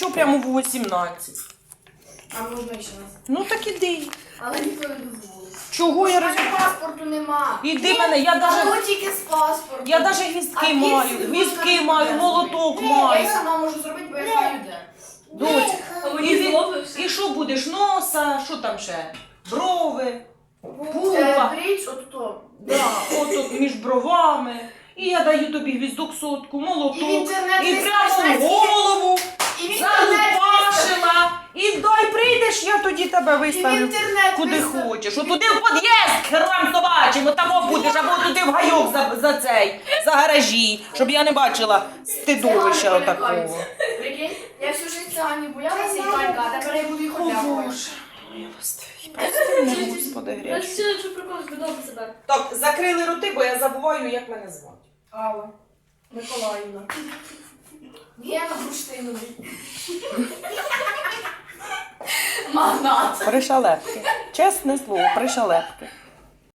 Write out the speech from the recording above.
Що прямо в 18? А можна ще раз. Ну так іди. Але ніхто не дозволить. Чого я У роз... мене паспорту нема. Іди мене, я даже, Або тільки з паспортом. я даже гвіздки маю, гвіздки гвіздки маю, молоток Я маю. сама можу зробити, бо я знаю де. Доць, і, і що будеш? Носа, що там ще? Брови, Е, пупа. Бріч, от то. Да, отут між бровами. І я даю тобі гвіздок сотку, молоток. І в інтернет І прямо в скажеш, голову І в інтернет залупашила. І прийдеш, я тоді тебе І в виставлю. інтернет Куди вистав- хочеш. Туди в під'їзд, храм собачим, от там будеш, або туди в гайок за, за цей, за гаражі, щоб я не бачила стидовища Цигани отакого. Прикинь, я всю життя цигані боялася і а тепер я буду їх О оплякувати. Боже, милостивий, прости мене, Господи що прикол, себе. Так, закрили роти, бо я забуваю, як мене звати. Алла. Миколаївна. Гена Бурштиновий. Магнат. Пришалепки. Чесне слово, пришалепки.